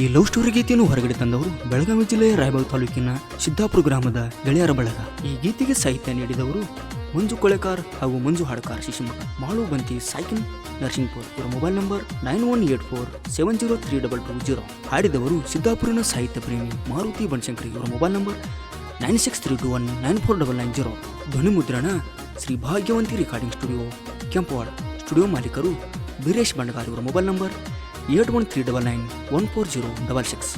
ಈ love story ಗೀತೆಯನ್ನು ಹೊರಗಡೆ ತಂದವರು ಬೆಳಗಾವಿ ಜಿಲ್ಲೆಯ ರಾಯಬಾಗ್ ತಾಲೂಕಿನ ಸಿದ್ದಾಪುರ ಗ್ರಾಮದ ಗೆಳೆಯರ ಬಳಗ. ಈ ಗೀತೆಗೆ ಸಾಹಿತ್ಯ ನೀಡಿದವರು ಮಂಜು ಕೊಳೆಕಾರ್ ಹಾಗೂ ಮಂಜು ಹಾಡ್ಕಾರ್ ಶಿಶುಮಠ ಮಾಳು ಬಂತಿ ಸೈಕಿನ್ ನರ್ಸಿಂಗ್ಪುರ್ ಇವರ mobile number nine one eight four, seven zero three double two zero. ಹಾಡಿದವರು ಸಿದ್ದಾಪುರನ ಸಾಹಿತ್ಯ ಪ್ರೇಮಿ ಮಾರುತಿ ಬನಶಂಕರಿ. ಇವರ mobile number nine six three two one nine four double nine zero. ಧ್ವನಿ ಮುದ್ರಣ Shri Bhagyavanti recording studio Kempwad. Studio ಮಾಲೀಕರು ವೀರೇಶ್ ಬಂಡಗಾರ್ ಇವರ mobile number eight one three double nine one four zero double six.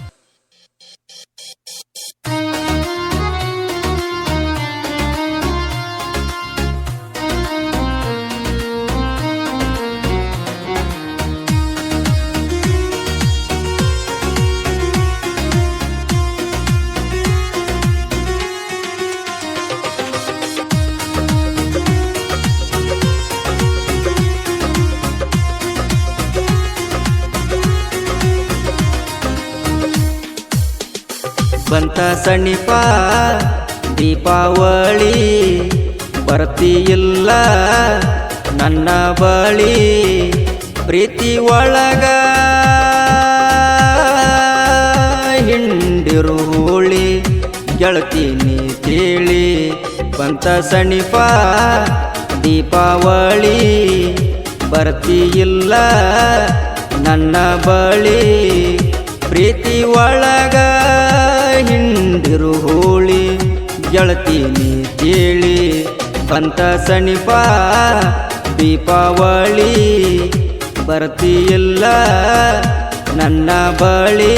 ಬಂತ ಸಣಿಪ ದೀಪಾವಳಿ ಬರ್ತಿಯಿಲ್ಲ ನನ್ನ ಬಳಿ. ಪ್ರೀತಿ ಒಳಗ ಹಿಂಡಿರು ಹೋಳಿ, ಗೆಳತೀನಿ ಕೇಳಿ ಬಂತ ಸಣಿಪ ದೀಪಾವಳಿ ಬರ್ತಿಯಿಲ್ಲ ನನ್ನ ಬಳಿ. ಪ್ರೀತಿ ಒಳಗ ಹಿಂದಿರು ಹೋಳಿ ಗೆಳತೀನಿ ಕೇಳಿ, ಬಂತ ಸಣಿಪ ದೀಪಾವಳಿ, ಬರ್ತಿಯಿಲ್ಲ ನನ್ನ ಬಳಿ.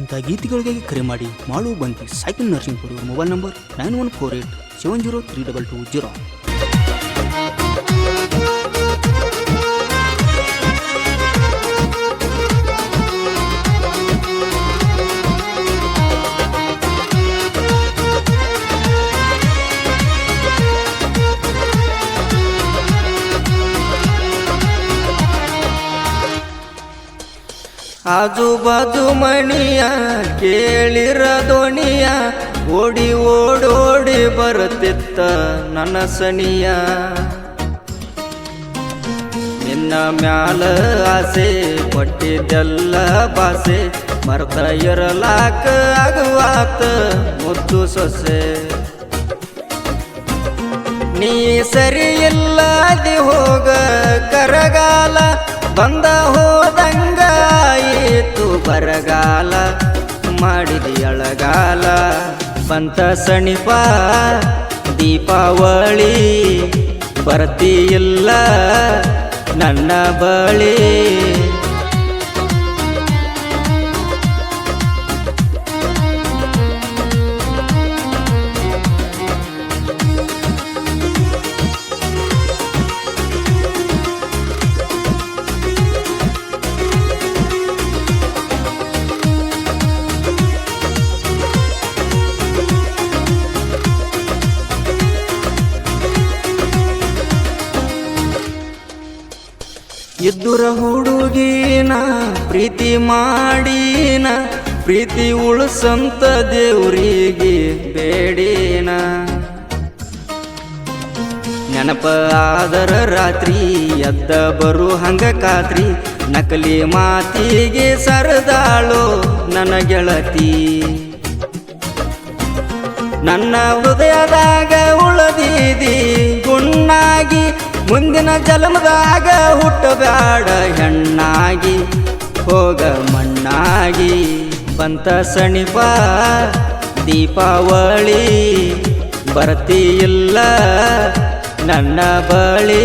ಇಂಥ ಗೀತೆಗಳಿಗೆ ಕರೆ ಮಾಡಿ ಮಾಳು ಬಂತಿ ಸೈಕಲ್ ನರ್ಸಿಂಗ್ ಕೊಡುವ mobile number nine one four eight, seven zero three double two zero. ಆಜು ಬಾಜು ಮಣಿಯ, ಕೇಳಿರ ದೋಣಿಯ ಓಡಿ ಓಡೋಡಿ ಬರುತ್ತಿತ್ತ ನನ್ನ ಸನಿಯ ನಿನ್ನ ಮ್ಯಾಲ ಆಸೆ ಪಟ್ಟಿದ್ದೆಲ್ಲ ಬಾಸೆ ಮರ್ತ ಇರಲಾಕ ಆಗುವಾತ ಮುದ್ದು ಸೊಸೆ. ನೀ ಸರಿ ಇಲ್ಲ ಹೋಗ, ಕರಗಾಲ ಬಂದ ಮಾಡಿದಿ ಅಳಗಾಲ ಬಂತ ಸಣಿಪ ದೀಪಾವಳಿ ಬರ್ತಿಯಿಲ್ಲ ನನ್ನ ಬಳಿ. ಇದ್ದುರ ಹುಡುಗಿನ, ಪ್ರೀತಿ ಮಾಡಿನ, ಪ್ರೀತಿ ಉಳಿಸಂತ ದೇವ್ರಿಗೆ ಬೇಡೇನ. ನೆನಪ ಆದರ ರಾತ್ರಿ, ಎದ್ದ ಬರು ಹಂಗ ಕಾತ್ರಿ, ನಕಲಿ ಮಾತಿಗೆ ಸರದಾಳು ನನ್ನ ಗೆಳತಿ. ನನ್ನ ಹೃದಯದಾಗ ಉಳದಿದಿ, ಗುಣ್ಣಾಗಿ ಮುಂದಿನ ಜನ್ಮದಾಗ ಹುಟ್ಟಬೇಡ ಹೆಣ್ಣಾಗಿ ಹೋಗ ಮಣ್ಣಾಗಿ. ಬಂತ ಸಣಿಪ ದೀಪಾವಳಿ ಬರ್ತಿಯಿಲ್ಲ ನನ್ನ ಬಳಿ.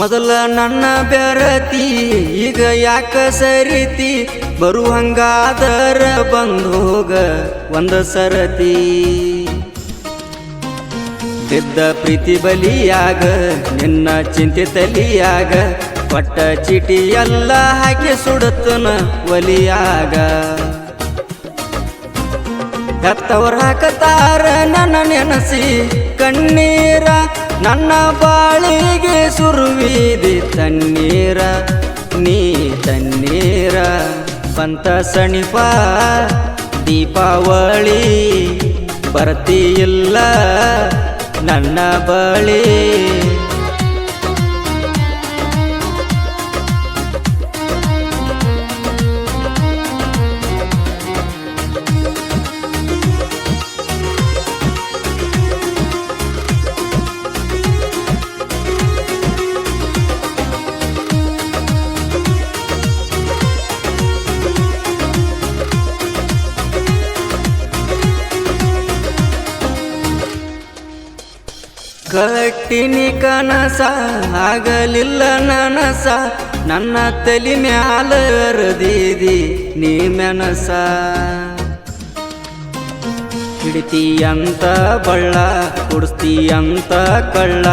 ಮೊದಲ ನನ್ನ ಬೆರತಿ ಈಗ ಯಾಕ ಸರಿತಿ? ಬರುವಂಗಾದರ ಬಂದೋಗ ಒಂದ ಸರತಿ. ಬಿದ್ದ ಪ್ರೀತಿ ಬಲಿಯಾಗ, ನಿನ್ನ ಚಿಂತೆ ತಲಿಯಾಗ, ಪಟ್ಟ ಚೀಟಿ ಎಲ್ಲ ಹಾಕಿ ಸುಡತನ ಒಲಿಯಾಗ. ಹತ್ತವ್ರ ಹಾಕತಾರ ನನ್ನ ನೆನಸಿ, ಕಣ್ಣೀರ ನನ್ನ ಬಾಳಿಗೆ ಸುರುವಿದಿ ತಣ್ಣೀರ ನೀ ತಣ್ಣೀರ. ಬಂತ ಸಣಿಪ ದೀಪಾವಳಿ ಬರ್ತಿಯಿಲ್ಲ ನನ್ನ ಬಳಿ. ಕಟ್ಟಿನಿ ಕನಸ, ಆಗಲಿಲ್ಲ ನನಸ. ನನ್ನ ತಲೆ ಮ್ಯಾಲ ಅರದಿದಿ ನೀ ಮೆನಸ. ಹಿಡಿತಿ ಅಂತ ಬಳ್ಳ ಕುಡಿಸ್ತಿ ಅಂತ ಕಳ್ಳ.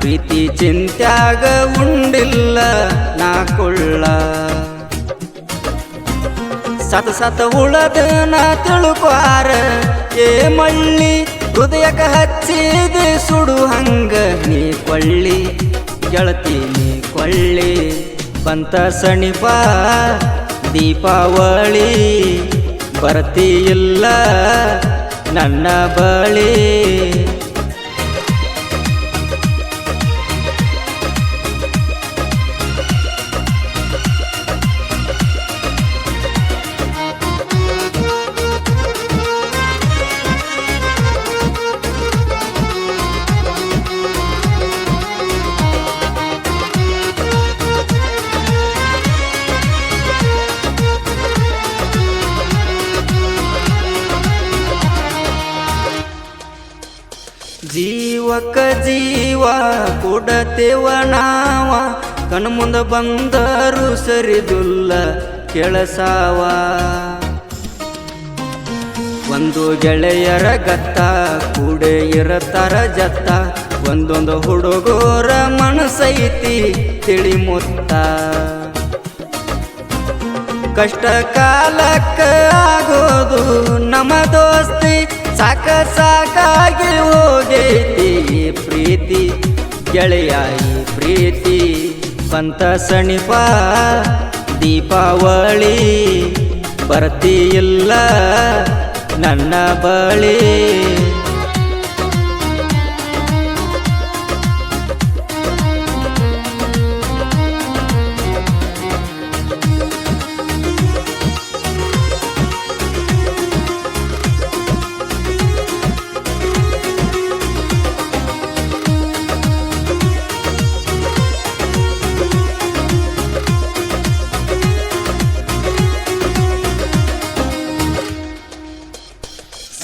ಪ್ರೀತಿ ಚಿಂತ್ಯಾಗ ಉಂಡಿಲ್ಲ ನಾ ಕೊಳ್ಳ. ಸತ ಸತ ಉಳದ ನಾ ತಿಳುಕಾರ ಏ ಮಳ್ಳಿ ಹೃದಯಕ ಹಚ್ಚಿದ ಸುಡು ಹಂಗ ನೀ ಕೊಳ್ಳಿ, ಗೆಳತಿ ನೀ ಕೊಳ್ಳಿ, ಬಂತ ಸಣಿಪ ದೀಪಾವಳಿ ಬರ್ತಿಯಿಲ್ಲ ನನ್ನ ಬಳಿ. ಜೀವಕ ಜೀವ ಕೊಡತೇವ ನಾವ. ಕಣ್ಮುಂದ ಬಂದರು ಸರಿದುಲ್ಲ ಕೆಲಸವ ಒಂದು ಗೆಳೆಯರ ಗತ್ತ, ಕೂಡೆ ಇರತಾರ ಜತ್ತ. ಒಂದೊಂದು ಹುಡುಗರ ಮನಸೈತಿ ತಿಳಿ ಮುತ್ತ. ಕಷ್ಟ ಕಾಲಕ್ಕ ಆಗೋದು ದೋಸ್ತಿ ಸಾಕ ಸಾಕಾಗಿ ಹೋಗೈತಿ ಪ್ರೀತಿ. ಗೆಳೆಯ ಈ ಪ್ರೀತಿ. ಬಂತ ಸಣಿಪ ದೀಪಾವಳಿ. ಬರ್ತಿಯಿಲ್ಲ ನನ್ನ ಬಳಿ.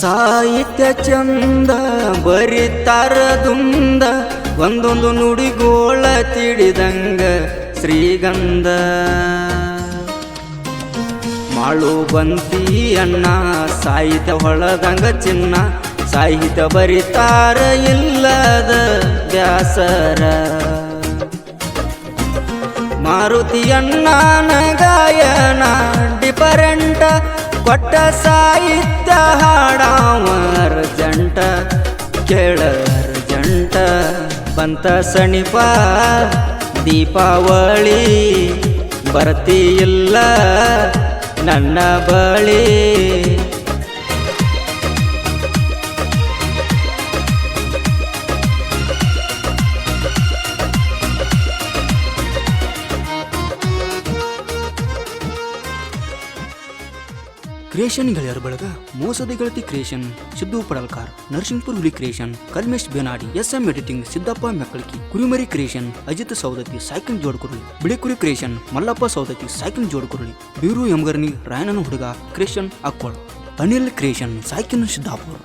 ಸಾಹಿತ್ಯ ಚಂದ ಬರಿತಾರ ದುಂದ ಒಂದೊಂದು ನುಡಿಗೋಳ ತಿಳಿದಂಗ ಶ್ರೀಗಂಧ ಮಾಳು ಬಂತಿ ಅಣ್ಣ ಸಾಹಿತ್ಯ ಹೊಳದಂಗ ಚಿನ್ನ ಸಾಹಿತ್ಯ ಬರಿತಾರ ಇಲ್ಲದ ಬ್ಯಾಸರ ಮಾರುತಿ ಅಣ್ಣನ ಗಾಯನ ಡಿಫರೆಂಟ ಕೊಟ್ಟ ಸಾಹಿತ್ಯ ಹಾಡಾವರ್ ಜಂಟ ಕೇಳರ್ ಜಂಟ. ಬಂತ ಸಣಿಪ ದೀಪಾವಳಿ ಬರ್ತಿಯಿಲ್ಲ ನನ್ನ ಬಳಿ. ಕ್ರಿಯೇಷನ್ ಗೆಳೆಯರ ಬಳಗ, ಮೋಸದ ಗೆಳತಿ ಕ್ರಿಯೇಷನ್ ಸಿದ್ದು ಪಡಲ್ಕಾರ್, ನರಸಿಂಹಪುರ್ ಹುಲಿ creation Kalmesh Benadi S M editing Siddappa ಮೆಕ್ಕಳಿಕಿ, ಕುರಿಮರಿ ಕ್ರಿಯೇಷನ್ ಅಜಿತ್ ಸೌದತ್ತಿ ಸೈಕಲ್ ಜೋಡ್ಕುರುಳಿ, ಬಿಳಿಕುರಿ ಕ್ರಿಯೇಷನ್ ಮಲ್ಲಪ್ಪ ಸೌದತ್ತಿ ಸೈಕಲ್ ಜೋಡ್ಕುರುಳಿ, ಬೀರು ಎಂಗರ್ನಿ ರಾಯನನ ಹುಡುಗ creation Akkol, Anil creation cycle Siddapur.